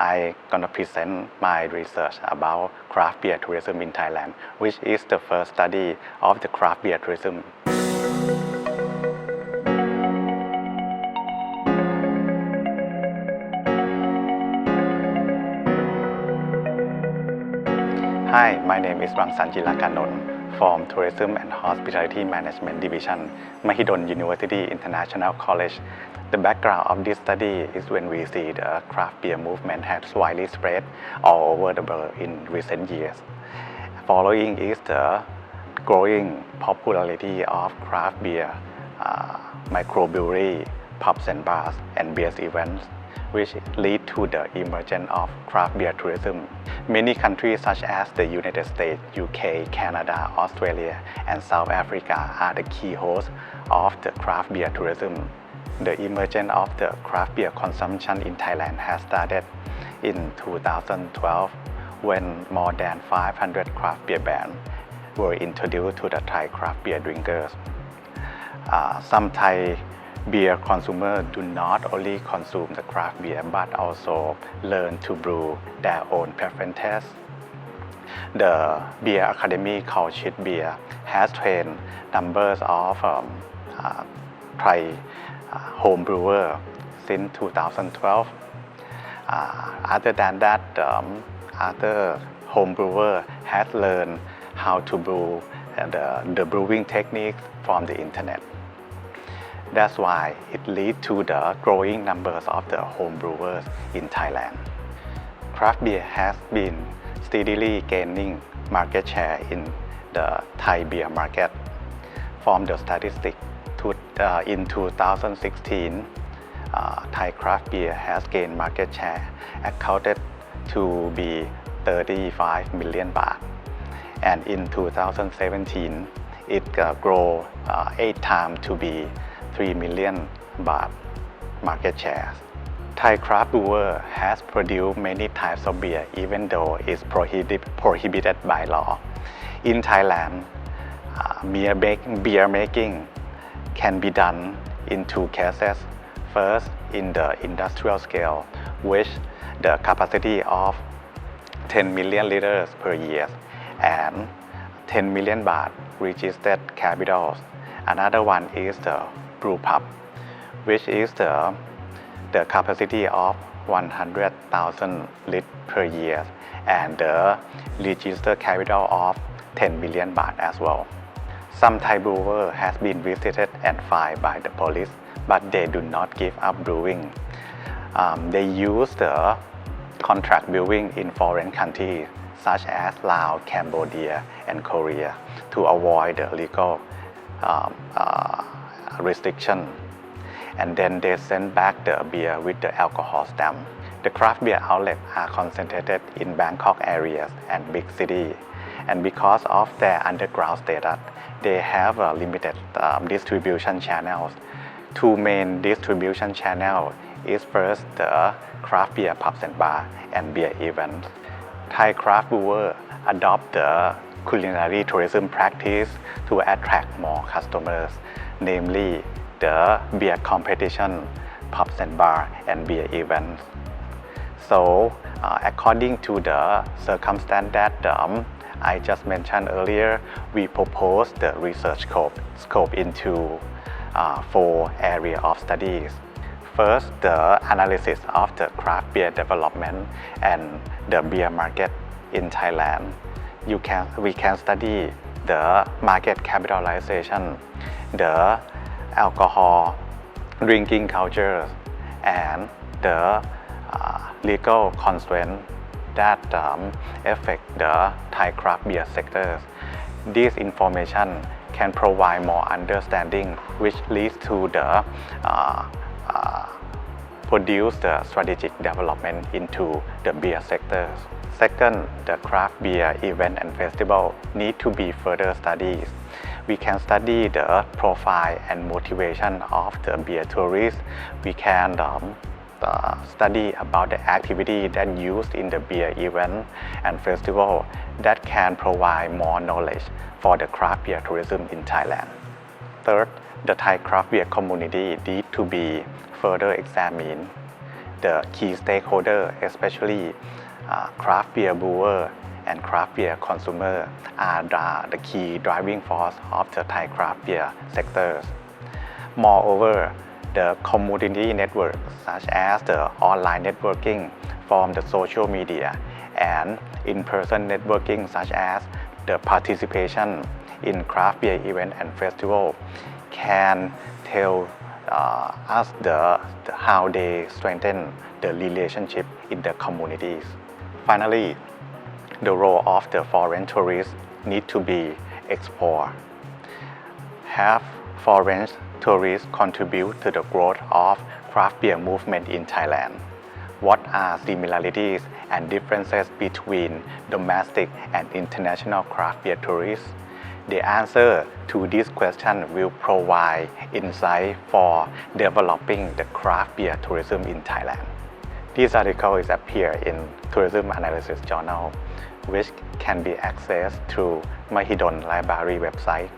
I gonna present my research about craft beer tourism in Thailand, which is the first study of the craft beer tourism. Hi, my name is Rangsan Jilakanon from Tourism and Hospitality Management Division, Mahidol University International College. The background of this study is when we see the craft beer movement has widely spread all over the world in recent years. Following is the growing popularity of craft beer, uh, microbrewery, pubs and bars, and beer events which lead to the emergence of craft beer tourism. Many countries such as the United States, UK, Canada, Australia, and South Africa are the key hosts of the craft beer tourism. The emergence of the craft beer consumption in Thailand has started in 2012 when more than 500 craft beer brands were introduced to the Thai craft beer drinkers. Uh, some Thai beer consumers do not only consume the craft beer but also learn to brew their own preferences. The Beer Academy called Beer has trained numbers of um, uh, Thai home brewer since 2012. Uh, other than that, um, other home brewer has learned how to brew uh, the, the brewing techniques from the internet. That's why it leads to the growing numbers of the home brewers in Thailand. Craft beer has been steadily gaining market share in the Thai beer market. From the statistics to, uh, in 2016, uh, Thai craft beer has gained market share accounted to be 35 million baht. And in 2017, it uh, grew uh, eight times to be 3 million baht market share. Thai craft brewer has produced many types of beer even though it's prohibited, prohibited by law. In Thailand, uh, beer, make, beer making can be done in two cases. First, in the industrial scale, which the capacity of 10 million liters per year and 10 million baht registered capitals. Another one is the brew pub, which is the, the capacity of 100,000 liters per year and the registered capital of 10 million baht as well. Some Thai brewer has been visited and fined by the police, but they do not give up brewing. Um, they use the contract brewing in foreign countries such as Laos, Cambodia, and Korea to avoid the legal um, uh, restriction and then they send back the beer with the alcohol stamp. The craft beer outlets are concentrated in Bangkok areas and big cities and because of their underground status they have a limited um, distribution channels. Two main distribution channels is first the craft beer pubs and bar and beer events. Thai craft brewer adopt the culinary tourism practice to attract more customers, namely the beer competition, pubs and bar, and beer events. So, uh, according to the circumstance that um, I just mentioned earlier, we propose the research scope, scope into uh, four areas of studies. First, the analysis of the craft beer development and the beer market in Thailand. You can, we can study the market capitalization, the alcohol drinking culture, and the uh, legal constraints that um, affect the Thai craft beer sectors. This information can provide more understanding which leads to the uh, uh, produce the strategic development into the beer sector. Second, the craft beer event and festival need to be further studied. We can study the profile and motivation of the beer tourists. We can um, uh, study about the activity that used in the beer event and festival that can provide more knowledge for the craft beer tourism in Thailand. Third, the Thai craft beer community need to be further examined. the key stakeholder, especially uh, craft beer brewer and craft beer consumer, are the, the key driving force of the Thai craft beer sectors. Moreover, the community network, such as the online networking from the social media and in-person networking, such as the participation in craft beer event and festival, can tell uh, us the, the how they strengthen the relationship in the communities. Finally, the role of the foreign tourists need to be explored. Have foreign tourists contribute to the growth of craft beer movement in Thailand? What are similarities and differences between domestic and international craft beer tourists? The answer to this question will provide insight for developing the craft beer tourism in Thailand. This article is appear in Tourism Analysis Journal, which can be accessed through Mahidol Library website.